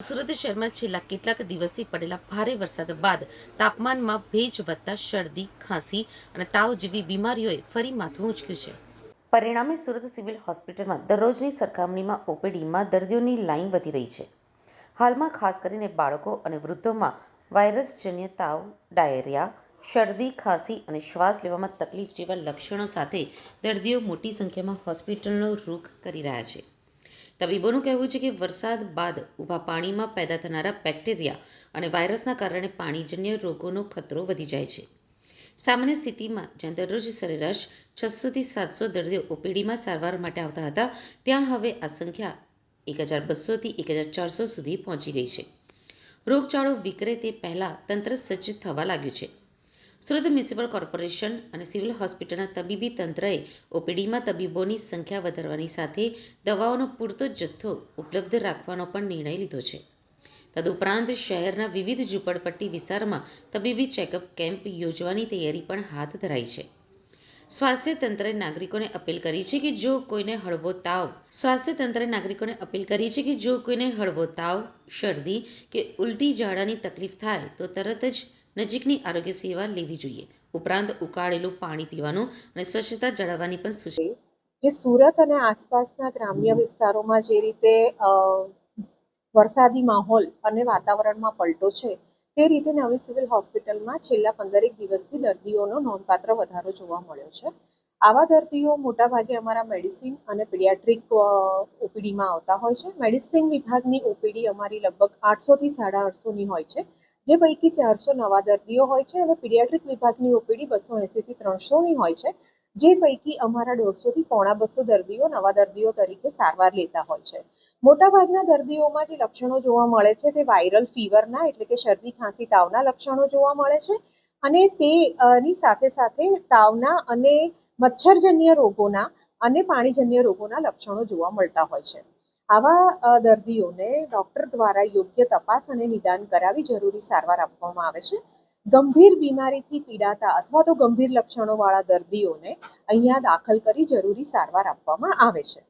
સુરત શહેરમાં છેલ્લા કેટલાક દિવસથી પડેલા ભારે વરસાદ બાદ તાપમાનમાં ભેજ વધતા શરદી, ખાંસી અને તાવ જેવી બીમારીઓએ ફરી માથું ઊંચક્યું છે. પરિણામે સુરત સિવિલ હોસ્પિટલમાં દરરોજની સરખામણીમાં ઓપીડીમાં દર્દીઓની લાઈન વધી રહી છે. હાલમાં ખાસ કરીને બાળકો અને વૃદ્ધોમાં વાયરસજન્ય તાવ, ડાયેરિયા, શરદી, ખાંસી અને શ્વાસ લેવામાં તકલીફ જેવા લક્ષણો સાથે દર્દીઓ મોટી સંખ્યામાં હોસ્પિટલનો રૂખ કરી રહ્યા છે. તબીબોનું કહેવું છે કે વરસાદ બાદ ઊભા પાણીમાં પેદા થનારા બેક્ટેરિયા અને વાયરસના કારણે પાણીજન્ય રોગોનો ખતરો વધી જાય છે. સામાન્ય સ્થિતિમાં જ્યાં દરરોજ સરેરાશ છસોથી સાતસો દર્દીઓ ઓપીડીમાં સારવાર માટે આવતા હતા, ત્યાં હવે આ સંખ્યા એક હજાર બસોથી એક હજાર ચારસો સુધી પહોંચી ગઈ છે. રોગચાળો વિકરે તે પહેલાં તંત્ર સજ્જ થવા લાગ્યું છે. સુરત મ્યુનિસિપલ કોર્પોરેશન અને સિવિલ હોસ્પિટલના તબીબી તંત્રએ ઓપીડીમાં તબીબોની સંખ્યા વધારવાની સાથે દવાઓનો પૂરતો જથ્થો ઉપલબ્ધ રાખવાનો પણ નિર્ણય લીધો છે. તદુપરાંત શહેરના વિવિધ ઝૂંપડપટ્ટી વિસ્તારમાં તબીબી ચેકઅપ કેમ્પ યોજવાની તૈયારી પણ હાથ ધરાઈ છે. સ્વાસ્થ્ય તંત્રએ નાગરિકોને અપીલ કરી છે કે જો કોઈને હળવો તાવ, સ્વાસ્થ્ય તંત્રએ નાગરિકોને અપીલ કરી છે કે જો કોઈને હળવો તાવ, શરદી કે ઉલટી ઝાડાની તકલીફ થાય તો તરત જ નજીકની આરોગ્ય સેવા લેવી જોઈએ. ઉપરાંત ઉકાળેલું પાણી પીવાનું અને સ્વચ્છતા જાળવવાની પણ સૂચના. જે સુરત અને આસપાસના ગ્રામ્ય વિસ્તારોમાં જે રીતે વરસાદી માહોલ અને વાતાવરણમાં પલટો છે, તે રીતે નવી સિવિલ હોસ્પિટલમાં છેલ્લા પંદરેક દિવસથી દર્દીઓનો નોંધપાત્ર વધારો જોવા મળ્યો છે. આવા દર્દીઓ મોટાભાગે અમારા મેડિસિન અને પીડિયાટ્રિક ઓપીડીમાં આવતા હોય છે. મેડિસિન વિભાગની ઓપીડી અમારી લગભગ આઠસોથી સાડા આઠસોની હોય છે. જે પૈકી ચારસો નવા દર્દીઓ હોય છે અને પીડિયાટ્રિક વિભાગની ઓપીડી બસો એંસીથી ત્રણસોની હોય છે, જે પૈકી અમારા દોઢસોથી પોણા બસો દર્દીઓ નવા દર્દીઓ તરીકે સારવાર લેતા હોય છે. મોટાભાગના દર્દીઓમાં જે લક્ષણો જોવા મળે છે તે વાયરલ ફીવરના એટલે કે શરદી, ખાંસી, તાવના લક્ષણો જોવા મળે છે અને તેની સાથે સાથે તાવના અને મચ્છરજન્ય રોગોના અને પાણીજન્ય રોગોના લક્ષણો જોવા મળતા હોય છે. આવા દર્દીઓને ડૉક્ટર દ્વારા યોગ્ય તપાસ અને નિદાન કરાવી જરૂરી સારવાર આપવામાં આવે છે. ગંભીર બીમારીથી પીડાતા અથવા તો ગંભીર લક્ષણોવાળા દર્દીઓને અહીંયા દાખલ કરી જરૂરી સારવાર આપવામાં આવે છે.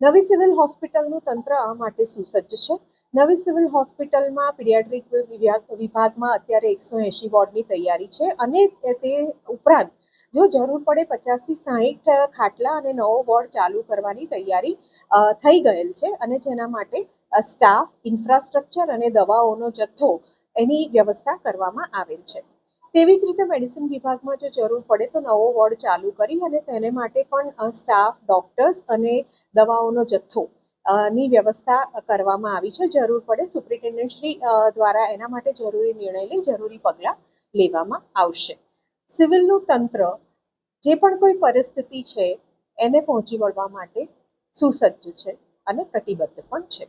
નવી સિવિલ હોસ્પિટલનું તંત્ર આ માટે સુસજ્જ છે. નવી સિવિલ હોસ્પિટલમાં પીડિયાટ્રિક વિભાગ, વિભાગમાં અત્યારે એકસો એંશી વોર્ડની તૈયારી છે અને તે ઉપરાંત જો જરૂર પડે પચાસથી સાહીઠ ખાટલા અને નવો વોર્ડ ચાલુ કરવાની તૈયારી થઈ ગયેલ છે અને જેના માટે સ્ટાફ, ઇન્ફ્રાસ્ટ્રક્ચર અને દવાઓનો જથ્થો એની વ્યવસ્થા કરવામાં આવેલ છે. તેવી જ રીતે મેડિસિન વિભાગમાં જો જરૂર પડે તો નવો વોર્ડ ચાલુ કરી અને તેને માટે પણ સ્ટાફ, ડોક્ટર્સ અને દવાઓનો જથ્થો ની વ્યવસ્થા કરવામાં આવી છે. જરૂર પડે સુપ્રિન્ટેન્ડન્ટ શ્રી દ્વારા એના માટે જરૂરી નિર્ણય લઈ જરૂરી પગલાં લેવામાં આવશે. સિવિલનું તંત્ર જે પણ કોઈ પરિસ્થિતિ છે, એને પહોંચી વળવા માટે સુસજ્જ છે અને કટિબદ્ધ પણ છે.